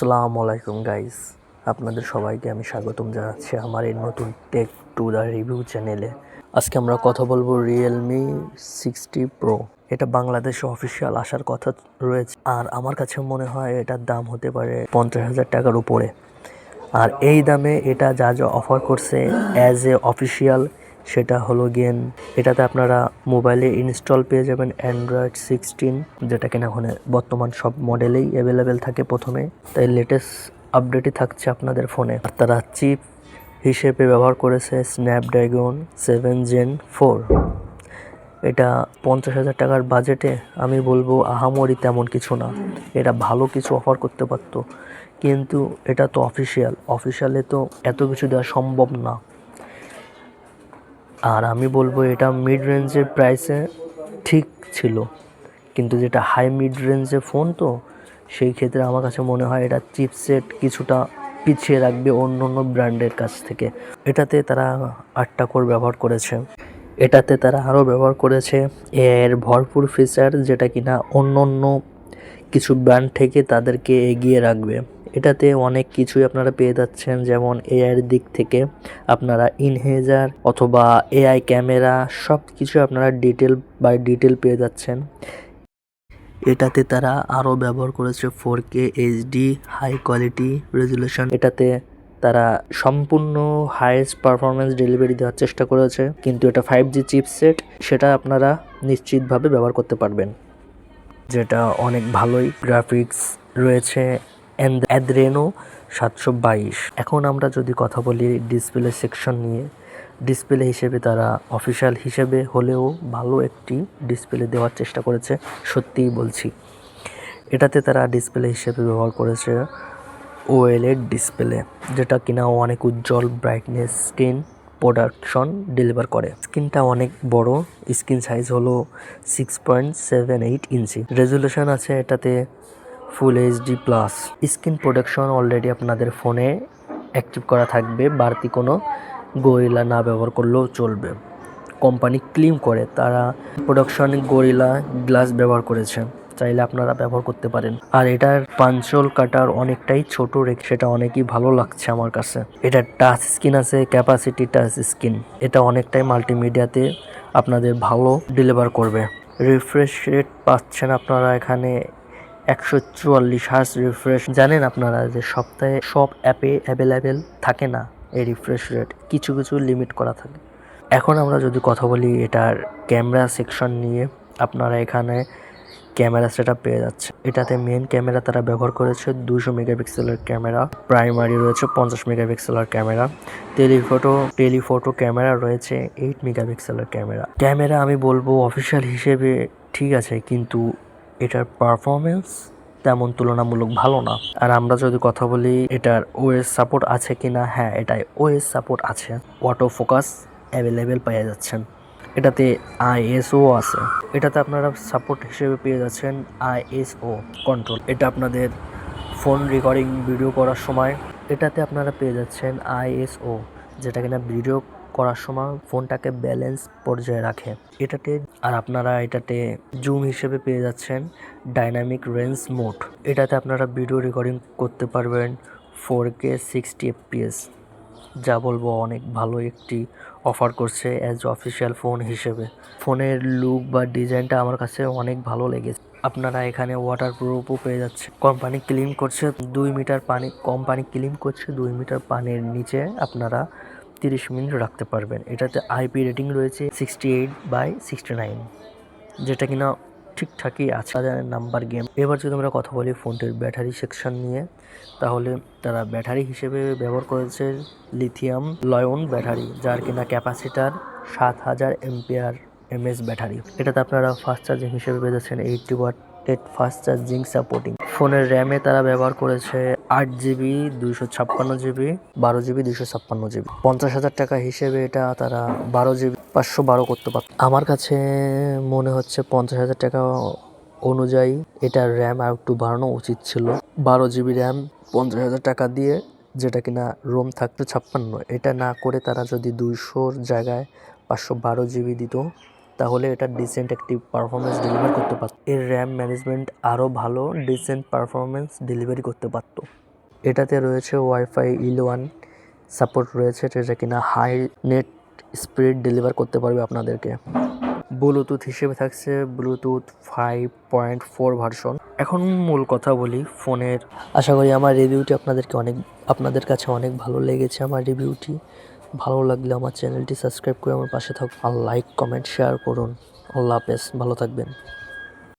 আসসালামু আলাইকুম গাইস আপনাদের সবাইকে আমি স্বাগতম জানাচ্ছি আমার এই নতুন টেক টু দ্য রিভিউ চ্যানেলে আজকে আমরা কথা বলব রিয়েলমি সিক্সটি প্রো এটা বাংলাদেশে অফিসিয়াল আসার কথা রয়েছে। আর আমার কাছে মনে হয় এটার দাম হতে পারে পঞ্চাশ হাজার টাকার উপরে। আর এই দামে এটা যা যা অফার করছে অ্যাজ এ অফিসিয়াল সেটা হলো গেন এটাতে আপনারা মোবাইলে ইনস্টল পেয়ে যাবেন অ্যান্ড্রয়েড সিক্সটিন যেটা কিনা ওখানে বর্তমান সব মডেলেই অ্যাভেলেবেল থাকে প্রথমে। তাই লেটেস্ট আপডেটই থাকছে আপনাদের ফোনে আর তারা চিপ হিসেবে ব্যবহার করেছে স্ন্যাপড্রাগন সেভেন জেন ফোর এটা পঞ্চাশ হাজার টাকার বাজেটে আমি বলব আহামরি তেমন কিছু না। এটা ভালো কিছু অফার করতে পারতো। কিন্তু এটা তো অফিসিয়াল অফিসিয়ালে তো এত কিছু দেওয়া সম্ভব না। আর আমি বলব এটা মিড রেঞ্জের প্রাইসে ঠিক ছিল। কিন্তু যেটা হাই মিড রেঞ্জের ফোন তো, সেই ক্ষেত্রে আমার কাছে মনে হয় এটা চিপসেট কিছুটা পিছিয়ে রাখবে অন্য অন্য ব্র্যান্ডের কাছ থেকে। এটাতে তারা আটটা কোর ব্যবহার করেছে। এটাতে তারা আরও ব্যবহার করেছে এর ভরপুর ফিচার যেটা কিনা অন্য অন্য কিছু ব্র্যান্ড থেকে তাদেরকে এগিয়ে রাখবে। এটাতে অনেক কিছুই আপনারা পেয়ে যাচ্ছেন, যেমন এআইয়ের দিক থেকে আপনারা ইনহেজার অথবা এআই ক্যামেরা সব কিছু আপনারা ডিটেল বাই ডিটেল পেয়ে যাচ্ছেন। এটাতে তারা আরও ব্যবহার করেছে four K HD high quality resolution এটাতে তারা সম্পূর্ণ হাইয়েস্ট পারফরমেন্স ডেলিভারি দেওয়ার চেষ্টা করেছে, কিন্তু এটা ফাইভ জি চিপসেট সেটা আপনারা নিশ্চিতভাবে ব্যবহার করতে পারবেন। যেটা অনেক ভালোই গ্রাফিক্স রয়েছে অ্যাদ্রেনো সাতশো বাইশ। এখন আমরা যদি কথা বলি ডিসপ্লে সেকশন নিয়ে ডিসপ্লে হিসেবে তারা অফিসিয়াল হিসেবে হলেও ভালো একটি ডিসপ্লে দেওয়ার চেষ্টা করেছে, সত্যিই বলছি। এটাতে তারা ডিসপ্লে হিসেবে ব্যবহার করেছে ওএলএড ডিসপ্লে যেটা কিনা অনেক উজ্জ্বল ব্রাইটনেস স্ক্রিন প্রোডাকশন ডেলিভার করে। স্ক্রিনটা অনেক বড় স্ক্রিন সাইজ হলো six point seven eight inch resolution আছে এটাতে full HD plus screen protection already আপনাদের ফোনে অ্যাক্টিভ করা থাকবে। বাড়তি কোনো গরিলা না ব্যবহার করলেও চলবে। কোম্পানি ক্লিম করে, তারা প্রোডাকশনে গরিলা গ্লাস ব্যবহার করেছে। চাইলে আপনারা ব্যবহার করতে পারেন। আর এটার পাঞ্চল কাটার অনেকটাই ছোট রেখে সেটা অনেকই ভালো লাগছে আমার কাছে। এটা টাচ স্ক্রিন আছে ক্যাপাসিটি টাচ স্ক্রিন এটা অনেকটাই মাল্টিমিডিয়াতে আপনাদের ভালো ডেলিভার করবে। রিফ্রেশ রেট পাচ্ছেন আপনারা এখানে একশো চুয়াল্লিশ হার্স রিফ্রেশ জানেন আপনারা যে সপ্তাহে সব অ্যাপে অ্যাভেলেবেল থাকে না এই রিফ্রেশ রেট কিছু কিছু লিমিট করা থাকে। এখন আমরা যদি কথা বলি এটার ক্যামেরা সেকশন নিয়ে, আপনারা এখানে ক্যামেরা সেট পেয়ে যাচ্ছে এটাতে মেন ক্যামেরা তারা ব্যবহার করেছে দুশো মেগাপিক্সেলের ক্যামেরা প্রাইমারি রয়েছে পঞ্চাশ মেগাপিক্সেলের ক্যামেরা টেলিফোটো টেলিফোটো ক্যামেরা রয়েছে এইট মেগাপিক্সেলের ক্যামেরা ক্যামেরা আমি বলব অফিসিয়াল হিসেবে ঠিক আছে, কিন্তু এটার পারফরমেন্স তেমন তুলনামূলক ভালো না। আর আমরা যদি কথা বলি, এটার ওএস সাপোর্ট আছে কি না হ্যাঁ এটাই ওএস সাপোর্ট আছে। অটো ফোকাস অ্যাভেলেবেল পেয়ে যাচ্ছেন। এটাতে আইএসও আছে। এটাতে আপনারা সাপোর্ট হিসেবে পেয়ে যাচ্ছেন আইএসও কন্ট্রোল এটা আপনাদের ফোন রেকর্ডিং ভিডিও করার সময় এটাতে আপনারা পেয়ে যাচ্ছেন আইএসও যেটা কিনা ভিডিও করার সময় ফোনটাকে ব্যালেন্স পর্যায়ে রাখে। এটাতে আর আপনারা এটাতে জুম হিসেবে পেয়ে যাচ্ছেন ডাইনামিক রেঞ্জ মোড এটাতে আপনারা ভিডিও রেকর্ডিং করতে পারবেন ফোর কে সিক্সটি এফপিএস যা বলব, অনেক ভালো একটি অফার করছে অ্যাজ অফিসিয়াল ফোন হিসেবে। ফোনের লুক বা ডিজাইনটা আমার কাছে অনেক ভালো লেগেছে। আপনারা এখানে ওয়াটার প্রুফও পেয়ে যাচ্ছে কোম্পানি ক্লিন করছে, দুই মিটার পানি কোম্পানি ক্লিন করছে, দুই মিটার পানির নিচে আপনারা তিরিশ মিনিট রাখতে পারবেন। এটাতে আইপি রেটিং রয়েছে sixty eight by sixty nine যেটা কিনা ঠিকঠাকই আছে। নাম্বার গেম এবার যদি আমরা কথা বলি ফোনটির ব্যাটারি সেকশন নিয়ে, তাহলে তারা ব্যাটারি হিসেবে ব্যবহার করেছে লিথিয়াম লয়ন ব্যাটারি যার কিনা ক্যাপাসিটার সাত হাজার এমপিআর এমএস ব্যাটারি এটাতে আপনারা ফাস্ট চার্জিং হিসেবে পেয়ে যাচ্ছেন eighty watt fast charging supporting ফোনের র্যামে তারা ব্যবহার করেছে আট জিবি, দুইশো ছাপ্পান্ন জিবি, বারো জিবি, দুইশো ছাপ্পান্ন জিবি। পঞ্চাশ হাজার টাকা হিসেবে এটা তারা বারো জিবি, পাঁচশো বারো করতে পারত। আমার কাছে মনে হচ্ছে পঞ্চাশ হাজার টাকা অনুযায়ী এটার র্যাম আর একটু বাড়ানো উচিত ছিল। বারো জিবি র্যাম পঞ্চাশ হাজার টাকা দিয়ে যেটা কিনা রোম থাকতো ছাপ্পান্ন। এটা না করে তারা যদি দুইশোর জায়গায় পাঁচশো বারো জিবি দিত তাহলে এটা ডিসেন্ট একটি পারফরমেন্স ডেলিভার করতে পারত। এর র্যাম ম্যানেজমেন্ট আরও ভালো ডিসেন্ট পারফরমেন্স ডেলিভারি করতে পারত। এটাতে রয়েছে ওয়াইফাই ইল ওয়ান সাপোর্ট রয়েছে, যেটা কিনা হাই নেট স্পিড ডেলিভার করতে পারবে আপনাদেরকে। ব্লুটুথ হিসেবে থাকছে Bluetooth five point four version এখন মূল কথা বলি ফোনের। আশা করি আমার রিভিউটি আপনাদেরকে অনেক, আপনাদের কাছে অনেক ভালো লেগেছে, আমার রিভিউটি ভালো লাগলে আমার চ্যানেলটি সাবস্ক্রাইব করে আমার পাশে থাকুন আর লাইক, কমেন্ট, শেয়ার করুন। আল্লাহ হাফেজ, ভালো থাকবেন।